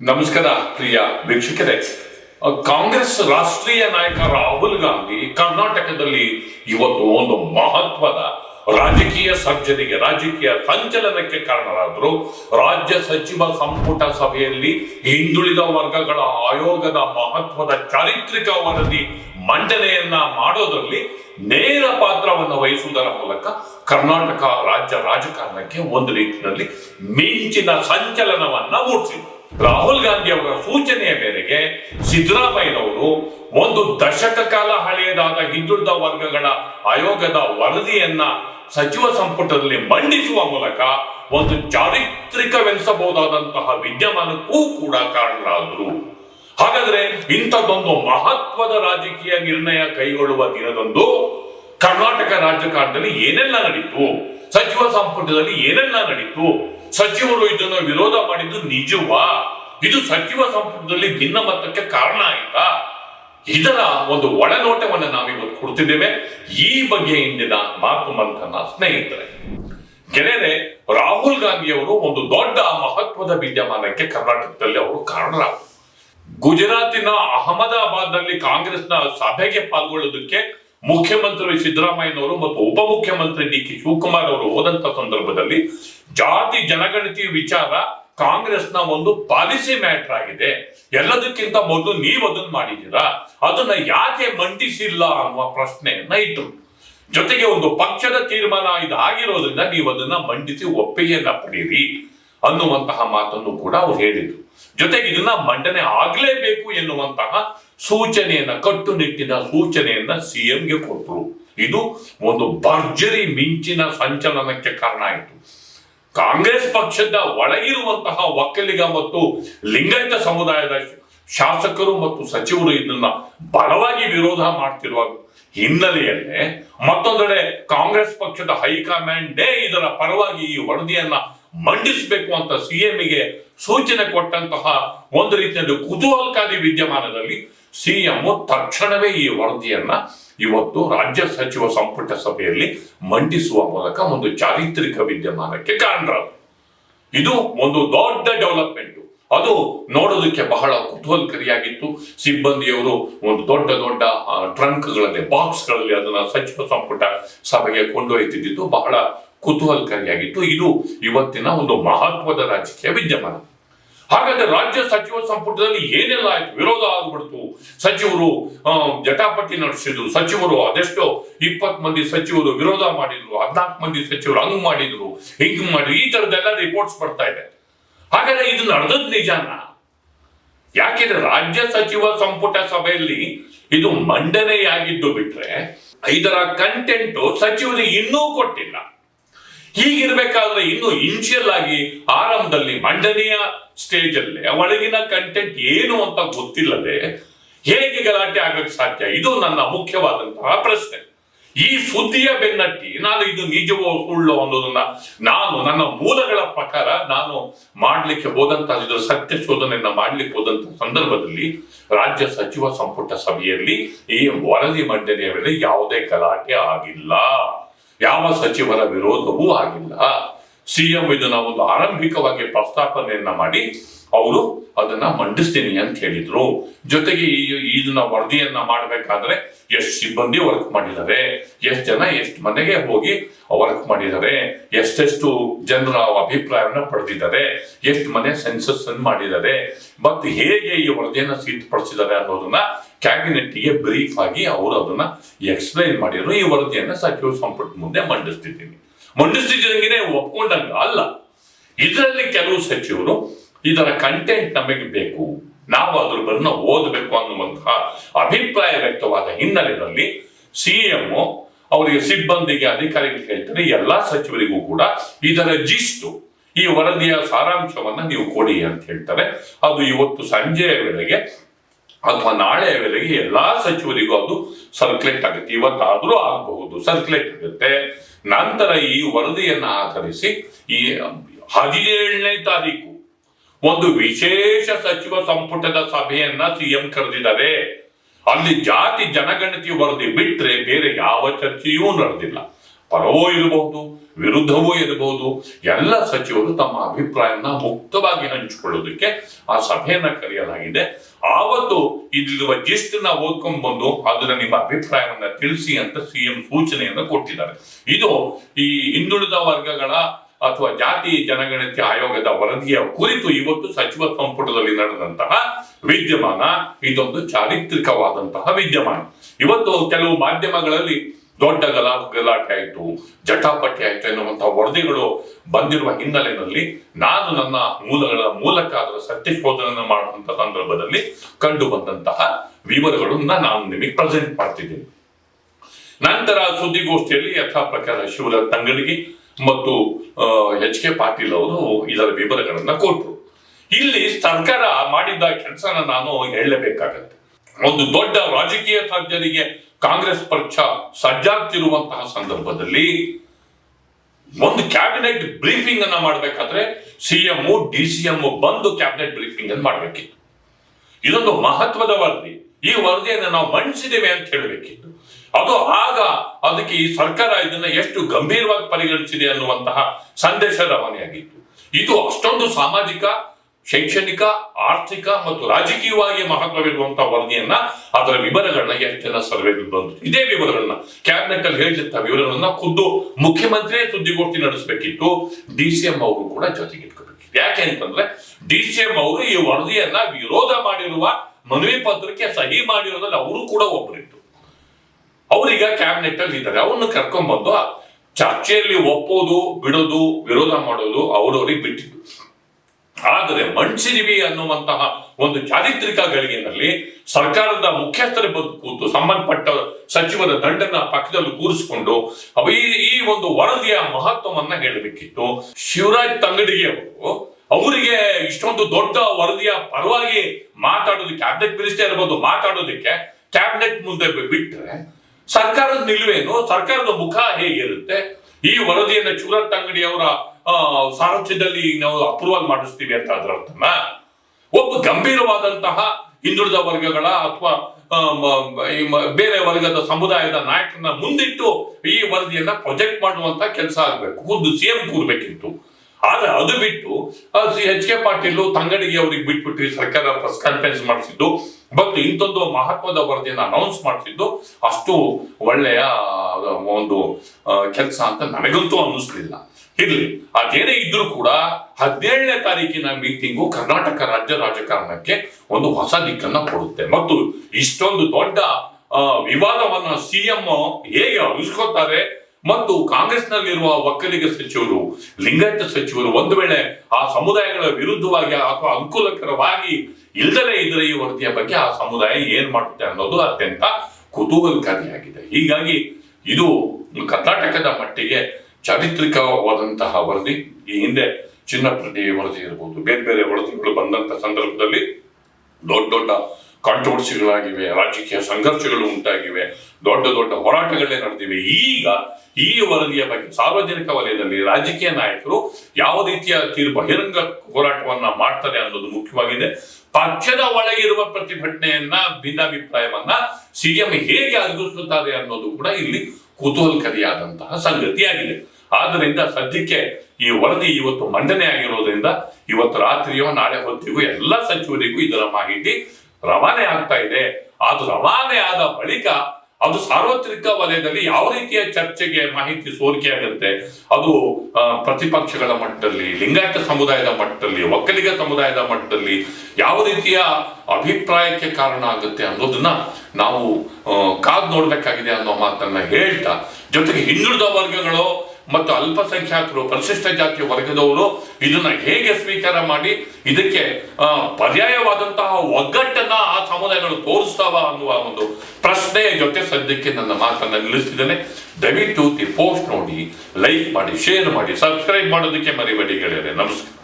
ನಮಸ್ಕಾರ, ಪ್ರಿಯ ವೀಕ್ಷಕರೇ. ಕಾಂಗ್ರೆಸ್ ರಾಷ್ಟ್ರೀಯ ನಾಯಕ ರಾಹುಲ್ ಗಾಂಧಿ ಕರ್ನಾಟಕದಲ್ಲಿ ಇವತ್ತು ಒಂದು ಮಹತ್ವದ ರಾಜಕೀಯ ಸರ್ಜನೆಗೆ ರಾಜಕೀಯ ಸಂಚಲನಕ್ಕೆ ಕಾರಣರಾದರು. ರಾಜ್ಯ ಸಚಿವ ಸಂಪುಟ ಸಭೆಯಲ್ಲಿ ಹಿಂದುಳಿದ ವರ್ಗಗಳ ಆಯೋಗದ ಮಹತ್ವದ ಚಾರಿತ್ರಿಕ ವರದಿ ಮಂಡನೆಯನ್ನ ಮಾಡೋದ್ರಲ್ಲಿ ನೇರ ಪಾತ್ರವನ್ನು ವಹಿಸುವುದರ ಮೂಲಕ ಕರ್ನಾಟಕ ರಾಜ್ಯ ರಾಜಕಾರಣಕ್ಕೆ ಒಂದು ರೀತಿಯಲ್ಲಿ ಮಿಂಚಿನ ಸಂಚಲನವನ್ನ ಮೂಡಿಸಿದರು ರಾಹುಲ್ ಗಾಂಧಿ ಅವರ ಸೂಚನೆಯ ಮೇರೆಗೆ ಸಿದ್ದರಾಮಯ್ಯನವರು ಒಂದು ದಶಕ ಕಾಲ ಹಳೆಯದಾದ ಹಿಂದುಳಿದ ವರ್ಗಗಳ ಆಯೋಗದ ವರದಿಯನ್ನ ಸಚಿವ ಸಂಪುಟದಲ್ಲಿ ಮಂಡಿಸುವ ಮೂಲಕ ಒಂದು ಚಾರಿತ್ರಿಕವೆನಿಸಬಹುದಾದಂತಹ ವಿದ್ಯಮಾನಕ್ಕೂ ಕೂಡ ಕಾರಣರಾದರು ಹಾಗಾದ್ರೆ ಇಂಥದ್ದೊಂದು ಮಹತ್ವದ ರಾಜಕೀಯ ನಿರ್ಣಯ ಕೈಗೊಳ್ಳುವ ದಿನದಂದು ಕರ್ನಾಟಕ ರಾಜಕಾರಣದಲ್ಲಿ ಏನೆಲ್ಲ ನಡೀತು? ಸಚಿವ ಸಂಪುಟದಲ್ಲಿ ಏನೆಲ್ಲ ನಡೀತು? ಸಚಿವರು ಇದನ್ನು ವಿರೋಧ ಮಾಡಿದ್ದು ನಿಜವಾ? ಇದು ಸಚಿವ ಸಂಪುಟದಲ್ಲಿ ಭಿನ್ನ ಮತಕ್ಕೆ ಕಾರಣ ಆಯ್ತಾ? ಇದರ ಒಂದು ಒಳನೋಟವನ್ನು ನಾವಿವತ್ತು ಕೊಡ್ತಿದ್ದೇವೆ. ಈ ಬಗ್ಗೆ ಇಂದಿನ ಮಾತು ಮಂಥನ ಸ್ನೇಹಿತರೆ. ಗೆಳೆಯರೆ, ರಾಹುಲ್ ಗಾಂಧಿ ಅವರು ಒಂದು ದೊಡ್ಡ ಮಹತ್ವದ ವಿದ್ಯಮಾನಕ್ಕೆ ಕರ್ನಾಟಕದಲ್ಲಿ ಅವರು ಕಾರಣರಾದರು. ಗುಜರಾತಿನ ಅಹಮದಾಬಾದ್ನಲ್ಲಿ ಕಾಂಗ್ರೆಸ್ನ ಸಭೆಗೆ ಪಾಲ್ಗೊಳ್ಳೋದಕ್ಕೆ ಮುಖ್ಯಮಂತ್ರಿ ಸಿದ್ದರಾಮಯ್ಯನವರು ಮತ್ತು ಉಪಮುಖ್ಯಮಂತ್ರಿ ಡಿ ಕೆ ಶಿವಕುಮಾರ್ ಅವರು ಹೋದಂತ ಸಂದರ್ಭದಲ್ಲಿ ಜಾತಿ ಜನಗಣತಿ ವಿಚಾರ ಕಾಂಗ್ರೆಸ್ನ ಒಂದು ಪಾಲಿಸಿ ಮ್ಯಾಟರ್ ಆಗಿದೆ. ಎಲ್ಲದಕ್ಕಿಂತ ಮೊದಲು ನೀವು ಅದನ್ನ ಮಾಡಿದ್ದೀರಾ? ಅದನ್ನ ಯಾಕೆ ಮಂಡಿಸಿಲ್ಲ ಅನ್ನುವ ಪ್ರಶ್ನೆಯನ್ನ ಇಟ್ಟರು ಜೊತೆಗೆ ಒಂದು ಪಕ್ಷದ ತೀರ್ಮಾನ ಇದು ಆಗಿರೋದ್ರಿಂದ ನೀವು ಅದನ್ನ ಮಂಡಿಸಿ ಒಪ್ಪಿಗೆಯನ್ನ ಪಡೀರಿ ಅನ್ನುವಂತಹ ಮಾತನ್ನು ಕೂಡ ಅವ್ರು ಹೇಳಿದ್ರು. ಜೊತೆಗೆ ಇದನ್ನ ಮಂಡನೆ ಆಗಲೇಬೇಕು ಎನ್ನುವಂತಹ ಸೂಚನೆಯನ್ನ, ಕಟ್ಟುನಿಟ್ಟಿನ ಸೂಚನೆಯನ್ನ ಸಿಎಂಗೆ ಕೊಟ್ಟರು ಇದು ಒಂದು ಭರ್ಜರಿ ಮಿಂಚಿನ ಸಂಚಲನಕ್ಕೆ ಕಾರಣ ಆಯಿತು. ಕಾಂಗ್ರೆಸ್ ಪಕ್ಷದ ಒಳಗಿರುವಂತಹ ಒಕ್ಕಲಿಗ ಮತ್ತು ಲಿಂಗಾಯತ ಸಮುದಾಯದ ಶಾಸಕರು ಮತ್ತು ಸಚಿವರು ಇದನ್ನ ಬಲವಾಗಿ ವಿರೋಧ ಮಾಡ್ತಿರುವ ಹಿನ್ನೆಲೆಯಲ್ಲೇ ಮತ್ತೊಂದೆಡೆ ಕಾಂಗ್ರೆಸ್ ಪಕ್ಷದ ಹೈಕಮಾಂಡೇ ಇದರ ಪರವಾಗಿ ಈ ವರದಿಯನ್ನ ಮಂಡಿಸಬೇಕು ಅಂತ ಸಿ ಸಿಎಂಗೆ ಸೂಚನೆ ಕೊಟ್ಟಂತಹ ಒಂದು ರೀತಿಯಲ್ಲಿ ಕುತೂಹಲಕಾರಿ ವಿದ್ಯಮಾನದಲ್ಲಿ ಸಿಎಂ ತಕ್ಷಣವೇ ಈ ವರದಿಯನ್ನ ಇವತ್ತು ರಾಜ್ಯ ಸಚಿವ ಸಂಪುಟ ಸಭೆಯಲ್ಲಿ ಮಂಡಿಸುವ ಮೂಲಕ ಒಂದು ಚಾರಿತ್ರಿಕ ವಿದ್ಯಮಾನಕ್ಕೆ ಕಾರಣರಾದರು ಇದು ಒಂದು ದೊಡ್ಡ ಡೆವಲಪ್ಮೆಂಟ್. ಅದು ನೋಡೋದಕ್ಕೆ ಬಹಳ ಕುತೂಹಲಕಾರಿಯಾಗಿತ್ತು. ಸಿಬ್ಬಂದಿಯವರು ಒಂದು ದೊಡ್ಡ ದೊಡ್ಡ ಟ್ರಂಕ್ಗಳಲ್ಲಿ, ಬಾಕ್ಸ್ಗಳಲ್ಲಿ ಅದನ್ನ ಸಚಿವ ಸಂಪುಟ ಸಭೆಗೆ ಕೊಂಡೊಯ್ತಿದ್ದು ಬಹಳ ಕುತೂಹಲಕಾರಿಯಾಗಿತ್ತು. ಇದು ಇವತ್ತಿನ ಒಂದು ಮಹತ್ವದ ರಾಜಕೀಯ ವಿದ್ಯಮಾನ. ಹಾಗಾದ್ರೆ ರಾಜ್ಯ ಸಚಿವ ಸಂಪುಟದಲ್ಲಿ ಏನೆಲ್ಲ ಆಯ್ತು? ವಿರೋಧ ಆಗ್ಬಿಡ್ತು. ಸಚಿವರು ಜಟಾಪಟ್ಟಿ ಜಟಾಪಟಿ ನಡೆಸಿದ್ರು. ಸಚಿವರು ಅದೆಷ್ಟೋ ಇಪ್ಪತ್ ಮಂದಿ ಸಚಿವರು ವಿರೋಧ ಮಾಡಿದ್ರು. ಹದ್ನಾಲ್ಕು ಮಂದಿ ಸಚಿವರು ಹಂಗ್ ಮಾಡಿದ್ರು, ಹಿಂಗ್ ಮಾಡಿದ್ರು. ಈ ತರದೆಲ್ಲ ರಿಪೋರ್ಟ್ಸ್ ಬರ್ತಾ ಇದೆ. ಹಾಗಾದ್ರೆ ಇದು ನಡೆದದ್ ನಿಜಾನ? ಯಾಕೆಂದ್ರೆ ರಾಜ್ಯ ಸಚಿವ ಸಂಪುಟ ಸಭೆಯಲ್ಲಿ ಇದು ಮಂಡನೆಯಾಗಿದ್ದು ಬಿಟ್ರೆ ಇದರ ಕಂಟೆಂಟ್ ಸಚಿವರಿಗೆ ಇನ್ನೂ ಕೊಟ್ಟಿಲ್ಲ. ಹೀಗಿರ್ಬೇಕಾದ್ರೆ ಇನ್ನು ಇನಿಷಿಯಲ್ ಆಗಿ ಆರಂಭದಲ್ಲಿ ಮಂಡನೆಯ ಸ್ಟೇಜ್ ಅಲ್ಲಿ, ಒಳಗಿನ ಕಂಟೆಂಟ್ ಏನು ಅಂತ ಗೊತ್ತಿಲ್ಲದೆ ಹೇಗೆ ಗಲಾಟೆ ಆಗಕ್ಕೆ ಸಾಧ್ಯ? ಇದು ನನ್ನ ಮುಖ್ಯವಾದಂತಹ ಪ್ರಶ್ನೆ. ಈ ಸುದ್ದಿಯ ಬೆನ್ನಟ್ಟಿ ನಾನು ಇದು ನಿಜವೋ ಸುಳ್ಳು ಅನ್ನೋದನ್ನ ನಾನು, ನನ್ನ ಮೂಲಗಳ ಪ್ರಕಾರ ನಾನು ಮಾಡ್ಲಿಕ್ಕೆ ಹೋದಂತ ಇದು ಸತ್ಯ ಶೋಧನೆಯನ್ನ ಮಾಡ್ಲಿಕ್ಕೆ ಹೋದಂತ ಸಂದರ್ಭದಲ್ಲಿ ರಾಜ್ಯ ಸಚಿವ ಸಂಪುಟ ಸಭೆಯಲ್ಲಿ ಈ ವರದಿ ಮಂಡನೆಯ ವೇಳೆ ಯಾವುದೇ ಗಲಾಟೆ ಆಗಿಲ್ಲ. ಯಾವ ಸಚಿವರ ವಿರೋಧವೂ ಆಗಿಲ್ಲ. ಸಿಎಂ ಇದನ್ನ ಒಂದು ಆರಂಭಿಕವಾಗಿ ಪ್ರಸ್ತಾಪನೆಯನ್ನ ಮಾಡಿ ಅವರು ಅದನ್ನ ಮಂಡಿಸ್ತೀನಿ ಅಂತ ಹೇಳಿದ್ರು. ಜೊತೆಗೆ ಈ- ಇದನ್ನ ವರದಿಯನ್ನ ಮಾಡಬೇಕಾದ್ರೆ ಎಷ್ಟು ಸಿಬ್ಬಂದಿ ವರ್ಕ್ ಮಾಡಿದ್ದಾರೆ ಎಷ್ಟು ಜನ ಎಷ್ಟು ಮನೆಗೆ ಹೋಗಿ ವರ್ಕ್ ಮಾಡಿದ್ದಾರೆ ಎಷ್ಟೆಷ್ಟು ಜನರ ಅಭಿಪ್ರಾಯವನ್ನ ಪಡೆದಿದ್ದಾರೆ, ಎಷ್ಟು ಮನೆ ಸೆನ್ಸಸ್ ಅನ್ನು ಮಾಡಿದ್ದಾರೆ, ಮತ್ತು ಹೇಗೆ ಈ ವರದಿಯನ್ನ ಸಿದ್ಧಪಡಿಸಿದ್ದಾರೆ ಅನ್ನೋದನ್ನ ಕ್ಯಾಬಿನೆಟ್ಗೆ ಬ್ರೀಫ್ ಆಗಿ ಅವರು ಅದನ್ನ ಎಕ್ಸ್ಪ್ಲೈನ್ ಮಾಡಿದ್ರು. ಈ ವರದಿಯನ್ನ ಸಚಿವ ಸಂಪುಟ ಮುಂದೆ ಮಂಡಿಸ್ತಿದ್ದೀನಿ. ಮಂಡಿಸ್ತಿದ್ದಂಗೆ ಒಪ್ಕೊಂಡಂಗ ಅಲ್ಲ. ಇದರಲ್ಲಿ ಕೆಲವು ಸಚಿವರು ಇದರ ಕಂಟೆಂಟ್ ನಮಗೆ ಬೇಕು. ನಾವು ಅದ್ರ ಓದಬೇಕು ಅನ್ನುವಂತಹ ಅಭಿಪ್ರಾಯ ವ್ಯಕ್ತವಾದ ಹಿನ್ನೆಲೆಯಲ್ಲಿ ಸಿಎಂ ಅವರಿಗೆ ಸಿಬ್ಬಂದಿಗೆ ಅಧಿಕಾರಿಗಳಿಗೆ ಹೇಳ್ತಾರೆ, ಎಲ್ಲಾ ಸಚಿವರಿಗೂ ಕೂಡ ಇದರ ಜಿಸ್ಟು ಈ ವರದಿಯ ಸಾರಾಂಶವನ್ನ ನೀವು ಕೊಡಿ ಅಂತ ಹೇಳ್ತಾರೆ. ಅದು ಇವತ್ತು ಸಂಜೆಯ ವೇಳೆಗೆ ಅಥವಾ ನಾಳೆಯ ವೇಳೆಗೆ ಎಲ್ಲಾ ಸಚಿವರಿಗೂ ಅದು ಸರ್ಕ್ಯುಲೇಟ್ ಆಗುತ್ತೆ. ಇವತ್ತಾದ್ರೂ ಆಗಬಹುದು ಸರ್ಕ್ಯುಲೇಟ್ ಆಗುತ್ತೆ. ನಂತರ ಈ ವರದಿಯನ್ನ ಆಧರಿಸಿ ಈ ಹದಿನೇಳನೇ ತಾರೀಕು ಒಂದು ವಿಶೇಷ ಸಚಿವ ಸಂಪುಟದ ಸಭೆಯನ್ನ ಸಿಎಂ ಕರೆದಿದ್ದಾರೆ. ಅಲ್ಲಿ ಜಾತಿ ಜನಗಣತಿ ವರದಿ ಬಿಟ್ರೆ ಬೇರೆ ಯಾವ ಚರ್ಚೆಯೂ ನಡೆದಿಲ್ಲ. ಪರವೂ ಇರಬಹುದು, ವಿರುದ್ಧವೂ ಇರಬಹುದು, ಎಲ್ಲ ಸಚಿವರು ತಮ್ಮ ಅಭಿಪ್ರಾಯನ ಮುಕ್ತವಾಗಿ ಹಂಚಿಕೊಳ್ಳೋದಕ್ಕೆ ಆ ಸಭೆಯನ್ನ ಕರೆಯಲಾಗಿದೆ. ಆವತ್ತು ಇಲ್ಲಿರುವ ಜಿಸ್ಟ್ನ ಓದ್ಕೊಂಡ್ ಬಂದು ಅದನ್ನ ನಿಮ್ಮ ಅಭಿಪ್ರಾಯವನ್ನ ತಿಳಿಸಿ ಅಂತ ಸಿಎಂ ಸೂಚನೆಯನ್ನು ಕೊಟ್ಟಿದ್ದಾರೆ. ಇದು ಈ ಹಿಂದುಳಿದ ವರ್ಗಗಳ ಅಥವಾ ಜಾತಿ ಜನಗಣತಿ ಆಯೋಗದ ವರದಿಯ ಕುರಿತು ಇವತ್ತು ಸಚಿವ ಸಂಪುಟದಲ್ಲಿ ನಡೆದಂತಹ ವಿದ್ಯಮಾನ, ಇದೊಂದು ಚಾರಿತ್ರಿಕವಾದಂತಹ ವಿದ್ಯಮಾನ. ಇವತ್ತು ಕೆಲವು ಮಾಧ್ಯಮಗಳಲ್ಲಿ ದೊಡ್ಡ ಗಲಾ, ಗಲಾಟೆ ಆಯಿತು, ಜಟಾಪಟಿ ಆಯಿತು ಎನ್ನುವಂತಹ ವರದಿಗಳು ಬಂದಿರುವ ಹಿನ್ನೆಲೆಯಲ್ಲಿ ನಾನು ನನ್ನ ಮೂಲಗಳ ಮೂಲಕ ಅದರ ಸತ್ಯಶೋಧನೆ ಮಾಡುವಂತಹ ಸಂದರ್ಭದಲ್ಲಿ ಕಂಡು ಬಂದಂತಹ ವಿವರಗಳನ್ನ ನಾನು ನಿಮಗೆ ಪ್ರೆಸೆಂಟ್ ಮಾಡ್ತಿದ್ದೀನಿ. ನಂತರ ಸುದ್ದಿಗೋಷ್ಠಿಯಲ್ಲಿ ಯಥಾ ಪ್ರಕಾರ ಶಿವರಾಜ್ ತಂಗಡಿಗೆ ಮತ್ತು ಎಚ್ ಕೆ ಪಾಟೀಲ್ ಅವರು ಇದರ ವಿವರಗಳನ್ನ ಕೊಟ್ಟರು ಇಲ್ಲಿ ಸರ್ಕಾರ ಮಾಡಿದ್ದ ಕೆಲಸನ ನಾನು ಹೇಳಲೇಬೇಕಾಗತ್ತೆ ಒಂದು ದೊಡ್ಡ ರಾಜಕೀಯ ತಜ್ಞರಿಗೆ ಕಾಂಗ್ರೆಸ್ ಪಕ್ಷ ಸಜ್ಜಾಗ್ತಿರುವಂತಹ ಸಂದರ್ಭದಲ್ಲಿ ಒಂದು ಕ್ಯಾಬಿನೆಟ್ ಬ್ರೀಫಿಂಗ್ ಅನ್ನ ಮಾಡಬೇಕಾದ್ರೆ ಸಿಎಂ ಡಿ ಸಿ ಎಂ ಬಂದು ಕ್ಯಾಬಿನೆಟ್ ಬ್ರೀಫಿಂಗ್ ಅನ್ನು ಮಾಡಬೇಕಿತ್ತು. ಇದೊಂದು ಮಹತ್ವದ ವರದಿ. ಈ ವರದಿಯನ್ನು ನಾವು ಮಂಡಿಸಿದ್ದೇವೆ ಅಂತ ಹೇಳಬೇಕಿತ್ತು. ಅದು ಆಗ ಅದಕ್ಕೆ ಈ ಸರ್ಕಾರ ಇದನ್ನ ಎಷ್ಟು ಗಂಭೀರವಾಗಿ ಪರಿಗಣಿಸಿದೆ ಅನ್ನುವಂತಹ ಸಂದೇಶ ರವಾನೆಯಾಗಿತ್ತು. ಇದು ಅಷ್ಟೊಂದು ಸಾಮಾಜಿಕ, ಶೈಕ್ಷಣಿಕ, ಆರ್ಥಿಕ ಮತ್ತು ರಾಜಕೀಯವಾಗಿ ಮಹತ್ವವಿರುವಂತಹ ವರದಿಯನ್ನ ಅದರ ವಿವರಗಳನ್ನ ಎಷ್ಟು ಜನ ಸರ್ವೆ ಬಂತು ಇದೇ ವಿವರಗಳನ್ನ ಕ್ಯಾಬಿನೆಟ್ ಅಲ್ಲಿ ಹೇಳಿದಂತಹ ವಿವರಗಳನ್ನ ಖುದ್ದು ಮುಖ್ಯಮಂತ್ರಿಯೇ ಸುದ್ದಿಗೋಷ್ಠಿ ನಡೆಸಬೇಕಿತ್ತು. ಡಿ ಸಿ ಎಂ ಅವರು ಕೂಡ ಜೊತೆಗೆ ಇಟ್ಕೋಬೇಕಿತ್ತು ಯಾಕೆ ಅಂತಂದ್ರೆ ಡಿ ಸಿ ಎಂ ಅವರು ಈ ವರದಿಯನ್ನ ವಿರೋಧ ಮಾಡಿರುವ ಮನವಿ ಪತ್ರಕ್ಕೆ ಸಹಿ ಮಾಡಿರೋದ್ರಲ್ಲಿ ಅವರು ಕೂಡ ಒಬ್ಬರಿತ್ತು ಅವರೀಗ ಕ್ಯಾಬಿನೆಟ್ ಅಲ್ಲಿ ಇದ್ದಾರೆ. ಅವನ್ನ ಕರ್ಕೊಂಡ್ಬಂದು ಚರ್ಚೆಯಲ್ಲಿ ಒಪ್ಪೋದು, ಬಿಡೋದು, ವಿರೋಧ ಮಾಡೋದು ಅವರವರಿಗೆ ಬಿಟ್ಟಿದ್ದು. ಆದರೆ ಮಣ್ಸಿರಿವಿ ಅನ್ನುವಂತಹ ಒಂದು ಚಾರಿತ್ರಿಕ ಗಳಿಗೆನಲ್ಲಿ ಸರ್ಕಾರದ ಮುಖ್ಯಸ್ಥರ ಬಂದು ಕೂತು ಸಂಬಂಧಪಟ್ಟ ಸಚಿವರ ದಂಡನ ಪಕ್ಕದಲ್ಲಿ ಕೂರಿಸಿಕೊಂಡು ಈ ಒಂದು ವರದಿಯ ಮಹತ್ವವನ್ನ ಹೇಳಬೇಕಿತ್ತು. ಶಿವರಾಜ್ ತಂಗಡಿಗೆ ಅವರು, ಅವರಿಗೆ ಇಷ್ಟೊಂದು ದೊಡ್ಡ ವರದಿಯ ಪರವಾಗಿ ಮಾತಾಡೋದಕ್ಕೆ ಕ್ಯಾಬಿನೆಟ್ ಮಿನಿಸ್ಟರ್ ಇರ್ಬೋದು ಮಾತಾಡೋದಕ್ಕೆ ಕ್ಯಾಬಿನೆಟ್ ಮುಂದೆ ಬಿಟ್ಟರೆ ಸರ್ಕಾರದ ನಿಲುವೇನು? ಸರ್ಕಾರದ ಮುಖ ಹೇಗಿರುತ್ತೆ? ಈ ವರದಿಯನ್ನು ಚೂರತ್ ತಂಗಡಿ ಅವರ ಸಾರಥ್ಯದಲ್ಲಿ ನಾವು ಅಪ್ರೂವಲ್ ಮಾಡಿಸ್ತೀವಿ ಅಂತ ಅದರ ಅರ್ಥನ? ಒಬ್ಬ ಗಂಭೀರವಾದಂತಹ ಹಿಂದುಳಿದ ವರ್ಗಗಳ ಅಥವಾ ಬೇರೆ ವರ್ಗದ ಸಮುದಾಯದ ನಾಯಕನ ಮುಂದಿಟ್ಟು ಈ ವರದಿಯನ್ನ ಪ್ರೊಜೆಕ್ಟ್ ಮಾಡುವಂತ ಕೆಲಸ ಆಗ್ಬೇಕು. ಖುದ್ದು ಸಿಎಂ ಕೂರ್ಬೇಕಿತ್ತು. ಆದ್ರೆ ಅದು ಬಿಟ್ಟು ಎಚ್ ಕೆ ಪಾಟೀಲ್ ತಂಗಡಿಗೆ ಅವ್ರಿಗೆ ಬಿಟ್ಬಿಟ್ರಿ ಸರ್ಕಾರ ಪ್ರೆಸ್ ಕಾನ್ಫರೆನ್ಸ್ ಮಾಡಿಸಿದ್ದು ಮತ್ತು ಇಂಥದ್ದು ಮಹತ್ವದ ವರದಿಯನ್ನು ಅನೌನ್ಸ್ ಮಾಡಿಸಿದ್ದು, ಅಷ್ಟು ಒಳ್ಳೆಯ ಒಂದು ಕೆಲಸ ಅಂತ ನನಗಂತೂ ಅನ್ನಿಸ್ಲಿಲ್ಲ. ಇರ್ಲಿ ಅದೇನೇ ಇದ್ರೂ ಕೂಡ ಹದಿನೇಳನೇ ತಾರೀಕಿನ ಮೀಟಿಂಗು ಕರ್ನಾಟಕ ರಾಜ್ಯ ರಾಜಕಾರಣಕ್ಕೆ ಒಂದು ಹೊಸ ದಿಕ್ಕನ್ನ ಕೊಡುತ್ತೆ. ಮತ್ತು ಇಷ್ಟೊಂದು ದೊಡ್ಡ ವಿವಾದವನ್ನ ಸಿಎಂ ಹೇಗೆ ಉಳಿಸ್ಕೋತಾರೆ ಮತ್ತು ಕಾಂಗ್ರೆಸ್ನಲ್ಲಿರುವ ಒಕ್ಕಲಿಗ ಸಚಿವರು, ಲಿಂಗಾಯತ ಸಚಿವರು ಒಂದು ವೇಳೆ ಆ ಸಮುದಾಯಗಳ ವಿರುದ್ಧವಾಗಿ ಅಥವಾ ಅನುಕೂಲಕರವಾಗಿ ಇಲ್ದಲೇ ಇದ್ರೆ ಈ ವರದಿಯ ಬಗ್ಗೆ ಆ ಸಮುದಾಯ ಏನ್ ಮಾಡುತ್ತೆ ಅನ್ನೋದು ಅತ್ಯಂತ ಕುತೂಹಲಕಾರಿಯಾಗಿದೆ. ಹೀಗಾಗಿ ಇದು ಕರ್ನಾಟಕದ ಮಟ್ಟಿಗೆ ಚಾರಿತ್ರಿಕವಾದಂತಹ ವರದಿ. ಈ ಹಿಂದೆ ಚಿನ್ನಪ್ರತಿ ವರದಿ ಇರಬಹುದು ಬೇರೆ ಬೇರೆ ವರದಿಗಳು ಬಂದಂತ ಸಂದರ್ಭದಲ್ಲಿ ದೊಡ್ಡ ದೊಡ್ಡ ಕಾಂಟ್ರವರ್ಸಿಗಳಾಗಿವೆ ರಾಜಕೀಯ ಸಂಘರ್ಷಗಳು ಉಂಟಾಗಿವೆ, ದೊಡ್ಡ ದೊಡ್ಡ ಹೋರಾಟಗಳೇ ನಡೆದಿವೆ. ಈಗ ಈ ವರದಿಯ ಬಗ್ಗೆ ಸಾರ್ವಜನಿಕ ವಲಯದಲ್ಲಿ ರಾಜಕೀಯ ನಾಯಕರು ಯಾವ ರೀತಿಯ ತೀರ್ ಬಹಿರಂಗ ಹೋರಾಟವನ್ನ ಮಾಡ್ತಾರೆ ಅನ್ನೋದು ಮುಖ್ಯವಾಗಿದೆ. ಪಕ್ಷದ ಒಳಗಿರುವ ಪ್ರತಿಭಟನೆಯನ್ನ, ಭಿನ್ನಾಭಿಪ್ರಾಯವನ್ನ ಸಿಎಂ ಹೇಗೆ ಅನುಭವಿಸುತ್ತಾರೆ ಅನ್ನೋದು ಕೂಡ ಇಲ್ಲಿ ಕುತೂಹಲಕಾರಿಯಾದಂತಹ ಸಂಗತಿಯಾಗಿದೆ. ಆದ್ದರಿಂದ ಸದ್ಯಕ್ಕೆ ಈ ವರದಿ ಇವತ್ತು ಮಂಡನೆ ಆಗಿರೋದ್ರಿಂದ ಇವತ್ತು ರಾತ್ರಿಯೋ ನಾಳೆ ಹೊತ್ತಿಗೂ ಎಲ್ಲ ಸಚಿವರಿಗೂ ಇದರ ಮಾಹಿತಿ ರವಾನೆ ಆಗ್ತಾ ಇದೆ. ಅದು ರವಾನೆ ಆದ ಬಳಿಕ ಅದು ಸಾರ್ವತ್ರಿಕ ವಲಯದಲ್ಲಿ ಯಾವ ರೀತಿಯ ಚರ್ಚೆಗೆ ಮಾಹಿತಿ ಸೋರಿಕೆ ಆಗುತ್ತೆ? ಅದು ಪ್ರತಿಪಕ್ಷಗಳ ಮಟ್ಟದಲ್ಲಿ ಲಿಂಗಾಯತ ಸಮುದಾಯದ ಮಟ್ಟದಲ್ಲಿ ಒಕ್ಕಲಿಗ ಸಮುದಾಯದ ಮಟ್ಟದಲ್ಲಿ ಯಾವ ರೀತಿಯ ಅಭಿಪ್ರಾಯಕ್ಕೆ ಕಾರಣ ಆಗುತ್ತೆ ಅನ್ನೋದನ್ನ ನಾವು ಕಾದ್ ನೋಡ್ಬೇಕಾಗಿದೆ ಅನ್ನೋ ಮಾತನ್ನ ಹೇಳ್ತಾ, ಜೊತೆಗೆ ಹಿಂದುಳಿದ ವರ್ಗಗಳು ಮತ್ತು ಅಲ್ಪಸಂಖ್ಯಾತರು, ಪರಿಶಿಷ್ಟ ಜಾತಿ ವರ್ಗದವರು ಇದನ್ನ ಹೇಗೆ ಸ್ವೀಕಾರ ಮಾಡಿ ಇದಕ್ಕೆ ಪರ್ಯಾಯವಾದಂತಹ ಒಗ್ಗಟ್ಟನ್ನ ಆ ಸಮುದಾಯಗಳು ತೋರಿಸ್ತಾವ ಅನ್ನುವ ಒಂದು ಪ್ರಶ್ನೆಯ ಜೊತೆ ಸದ್ಯಕ್ಕೆ ನನ್ನ ಮಾತನ್ನ ನಿಲ್ಲಿಸ್ತಿದ್ದೇನೆ. ದಯವಿಟ್ಟು ಪೋಸ್ಟ್ ನೋಡಿ, ಲೈಕ್ ಮಾಡಿ, ಶೇರ್ ಮಾಡಿ, ಸಬ್ಸ್ಕ್ರೈಬ್ ಮಾಡೋದಕ್ಕೆ ಮರಿಬೇಡಿ ಗೆಳೆಯರೆ. ನಮಸ್ಕಾರ.